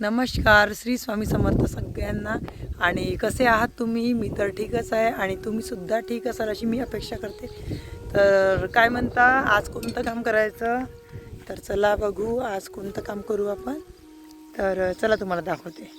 नमस्कार श्री स्वामी समर्थ सगळ्यांना. आणि कसे आहात तुम्ही? मी तर ठीकच आहे आणि तुम्ही सुद्धा ठीक असाल अशी मी अपेक्षा करते. तर काय म्हणता? आज कोणतं काम करायचं? तर चला बघू आज कोणतं काम करू आपण? तर चला तुम्हाला दाखवते.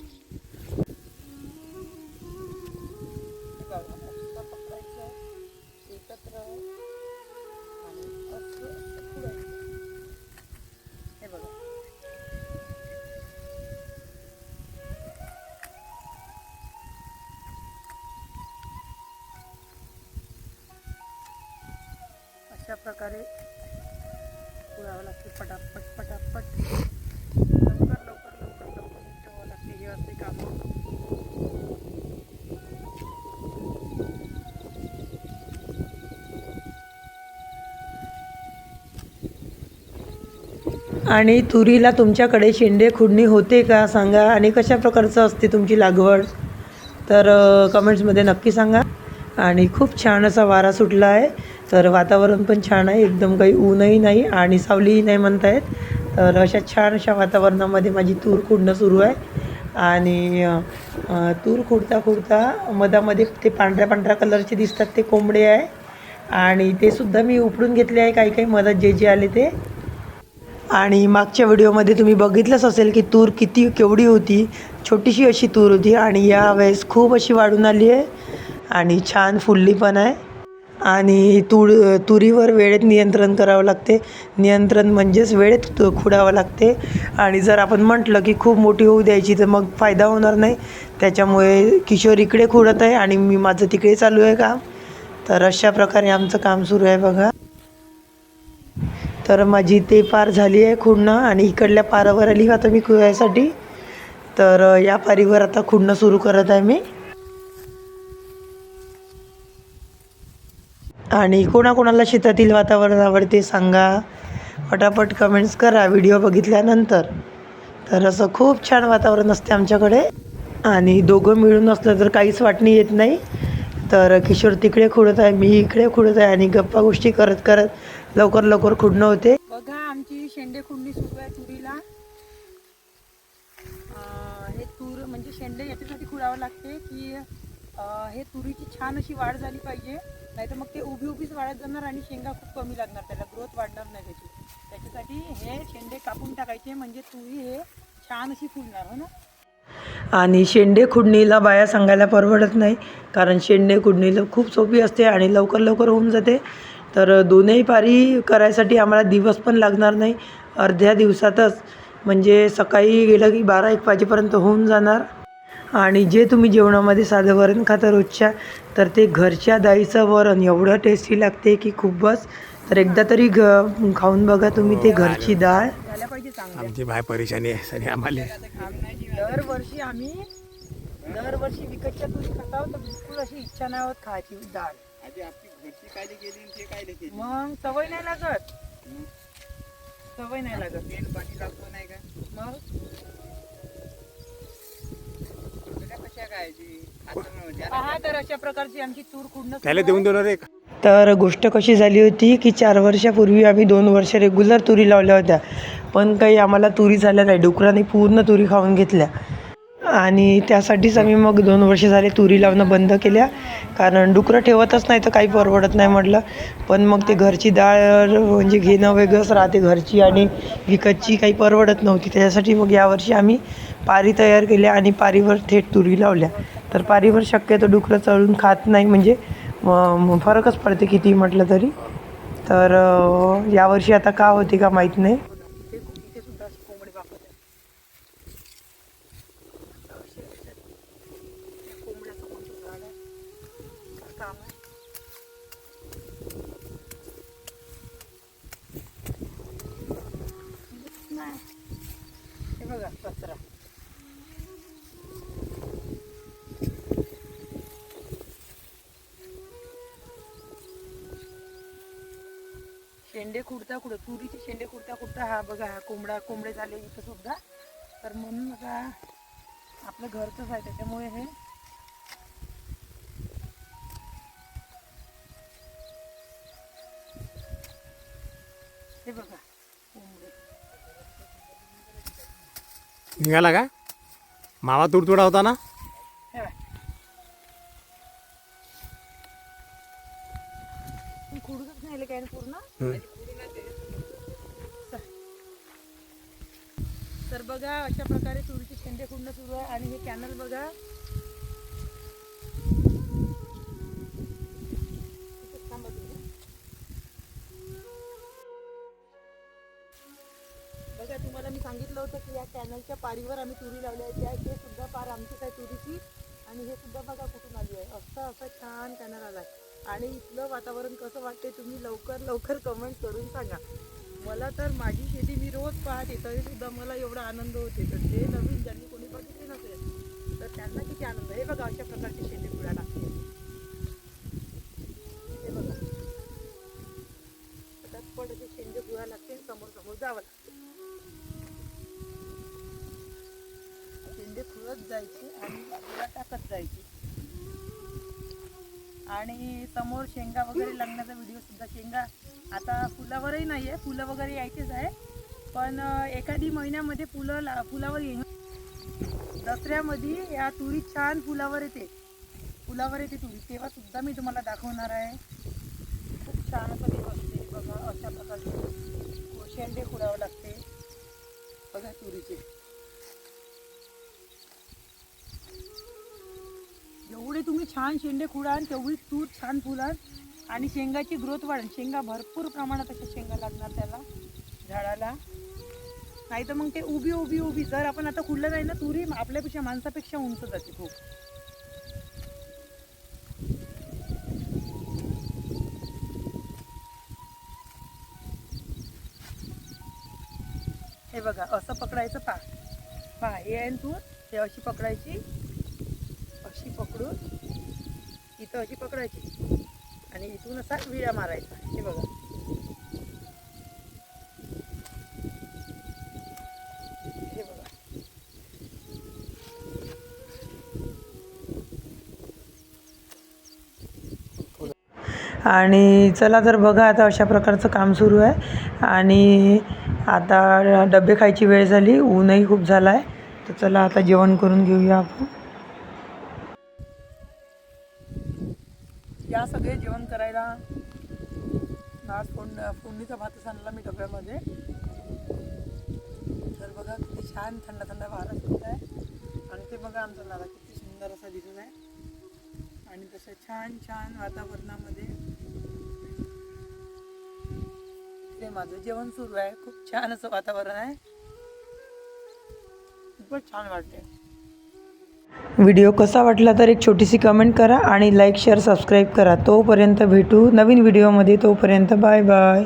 अशा प्रकारे पुरावं लागते. पटापट पटापट. लवकर लवकर लवकर लवकर ठेवावं लागते. हे असते काम. आणि तुरीला तुमच्याकडे शेंडे खुडणी होते का? सांगा. आणि कशा प्रकारचं असते तुमची लागवड? तर कमेंट्समध्ये नक्की सांगा. आणि खूप छान असा वारा सुटला आहे तर वातावरण पण छान आहे. एकदम काही ऊनही नाही आणि सावलीही नाही म्हणता येत तर अशा छान अशा वातावरणामध्ये माझी तूर खुडणं सुरू आहे. आणि तूर खुडता खुडता मधामध्ये ते पांढऱ्या पांढऱ्या कलरचे दिसतात ते कोंबडे आहे. आणि ते सुद्धा मी उपडून घेतले आहे काही काही मधात जे जे आले ते. आणि मागच्या व्हिडिओमध्ये तुम्ही बघितलंच असेल की तूर किती केवढी होती. छोटीशी अशी तूर होती आणि यावेळेस खूप अशी वाढून आली आहे. आणि छान फुलली पण आहे. आणि तुळ तुरीवर वेळेत नियंत्रण करावं लागते. नियंत्रण म्हणजेच वेळेत तु- खुडावं लागते. आणि जर आपण म्हटलं की खूप मोठी होऊ द्यायची तर मग फायदा होणार नाही. त्याच्यामुळे किशोर इकडे खुडत आहे आणि मी माझं तिकडे चालू आहे काम. तर अशा प्रकारे आमचं काम सुरू आहे बघा. तर माझी ते पार झाली आहे खुडणं आणि इकडल्या पारावर आली आता मी खुडायसाठी तर या पारीवर आता खुडणं सुरू करत आहे मी. आणि कोणाकोणाला शेतातील वातावरण आवडते सांगा. पटापट कमेंट्स करा व्हिडिओ बघितल्यानंतर. तर असं खूप छान वातावरण असते आमच्याकडे. आणि दोघं मिळून असलं तर काहीच वाटणी येत नाही. तर किशोर तिकडे खुडत आहे मी इकडे खुडत आहे आणि गप्पा गोष्टी करत करत लवकर लवकर खुडणं होते. बघा आमची शेंडे खुडणी सुरू आहे तुरीला. हे तूर म्हणजे शेंडे याच्यासाठी खुडावं लागते की हे तुरीची छान अशी वाढ झाली पाहिजे. नाहीतर मग ते उभी उभीच वाढत जाणार आणि शेंगा खूप कमी लागणार त्याला ग्रोथ वाढणार नाही त्याची. त्याच्यासाठी हे शेंडे कापून टाकायचे म्हणजे तुरी हे छान अशी फुलणार हो ना? आणि शेंडे खुडणीला बाया सांगायला परवडत नाही कारण शेंडे खुडणीला खूप सोपी असते आणि लवकर लवकर होऊन जाते. तर दोनही पारी करायसाठी आम्हाला दिवस पण लागणार नाही अर्ध्या दिवसातच. म्हणजे सकाळी गेलं की बारा एक वाजेपर्यंत होऊन जाणार. आणि जे तुम्ही जेवणामध्ये साधं वरण खाता रोजच्या तर ते घरच्या डाळीचं वरण एवढं टेस्टी लागते की खूपच. तर एकदा तरी घ खाऊन बघा तुम्ही ते घरची डाळ. आमची बाय परेशानी आहे सगळी आम्हाला. दरवर्षी आम्ही दरवर्षी विकतच्या तुरी खाताव तर बिलकुल अशी इच्छा नाही होत खायची डाळ. मग सवय नाही लागत. सवय नाही लागतो नाही का? मग? पहा तर अशा प्रकारची आमची तूर खुडणं त्याला देऊन देणार एक. तर गोष्ट कशी झाली होती की चार वर्षापूर्वी आम्ही दोन वर्ष रेग्युलर तुरी लावल्या होत्या. पण काही आम्हाला तुरी झाल्या नाही. डुकराने पूर्ण तुरी खाऊन घेतल्या. आणि त्यासाठीच आम्ही मग दोन वर्ष झाले तुरी लावणं बंद केल्या. कारण डुकरं ठेवतच नाही तर काही परवडत नाही म्हटलं. पण मग ते घरची डाळ म्हणजे घेणं वेगळंच राहते घरची आणि विकतची काही परवडत नव्हती. त्याच्यासाठी मग यावर्षी आम्ही पारी तयार केल्या आणि पारीवर थेट तुरी लावल्या. तर पारीवर शक्यतो डुकरं चढून खात नाही म्हणजे फरकच पडते किती म्हटलं तरी. तर यावर्षी आता का होते का माहीत नाही. हे शेंडे खुडता कुठं तुरीचे शेंडे खुडता खुडता हा बघा हा कोंबडा कोंबडे झाले इथं सुद्धा. तर म्हणून बघा आपलं घरचंच आहे त्याच्यामुळे हे हे बघा कोंबडे. निघाला का? मावा तुडतुडा होता ना हे बघ. तू खुडूनच नेले काय पूर्ण. तर बघा अशा प्रकारे तुरीचे शेंडे खुडणं सुरू आहे आणि हे कॅनल बघा. बघा तुम्हाला मी सांगितलं होतं की या कॅनलच्या पारीवर आम्ही तुरी लावल्याची आहे. ते सुद्धा पार आमचीच आहे तुरीची. आणि हे सुद्धा बघा कुठून आली आहे. असं असं छान कॅनल आला आहे आणि इथलं वातावरण कसं वाटते तुम्ही लवकर लवकर कमेंट करून सांगा. मला तर माझी शेती मी रोज पाहते तरी सुद्धा मला एवढा आनंद होते तर जे नवीन ज्यांनी कोणी बघितले नसेल तर त्यांना किती आनंद आहे. हे बघा अशा प्रकारची शेती फुला लागते हे बघा. पटापट असे शेंडे फुला लागते समोर समोर जावं लागते. शेंडे फुलत जायचे आणि टाकत जायची. आणि समोर शेंगा वगैरे लागण्याचा व्हिडिओ सुद्धा. शेंगा आता फुलावरही नाही आहे फुलं वगैरे यायचेच आहे. पण एखादी महिन्यामध्ये फुलं ला फुलावर येईन दसऱ्यामध्ये या तुरी छान फुलावर येते. फुलावर येते तुरी तेव्हा सुद्धा मी तुम्हाला दाखवणार आहे. खूप छान असं बसते बघा अशा प्रकारचे शेंडे फुलावं लागते. बघा तुरीचे. छान शेंडे खुडाल तेवढी तूर छान फुलाल आणि शेंगाची ग्रोथ वाढेल शेंगा भरपूर प्रमाणात अशा शेंगा लागणार त्याला झाडाला. नाही तर मग ते उभी उभी उभी. जर आपण आता खुडलं जाईल ना तुरी आपल्यापेक्षा माणसापेक्षा उंच जाते खूप. हे बघा असं पकडायचं पा. पा हे आहे तूर. हे अशी पकडायची. अशी पकडून. इथं अशी पकडायची. आणि इथून असा विळा मारायचा. हे बघा. हे बघा. आणि चला तर बघा आता अशा प्रकारचं काम सुरू आहे. आणि आता डबे खायची वेळ झाली. ऊनही खूप झाला आहे तर चला आता जेवण करून घेऊया आपण. या सगळे जेवण करायला आज फोड फोडणीचा भातच आणला मी डब्यामध्ये. तर बघा किती छान थंड थंड वारा सुटत आहे. आणि ते बघा आमचा नाला किती सुंदर असा दिसत आहे. आणि तसं छान छान वातावरणामध्ये ते माझं जेवण सुरू आहे. खूप छान असं वातावरण आहे. खूपच छान वाटते व्हिडिओ कसा वाटला तर एक छोटीशी कमेंट करा आणि लाईक शेअर सबस्क्राईब करा. तोपर्यंत भेटू नवीन व्हिडिओमध्ये तोपर्यंत बाय बाय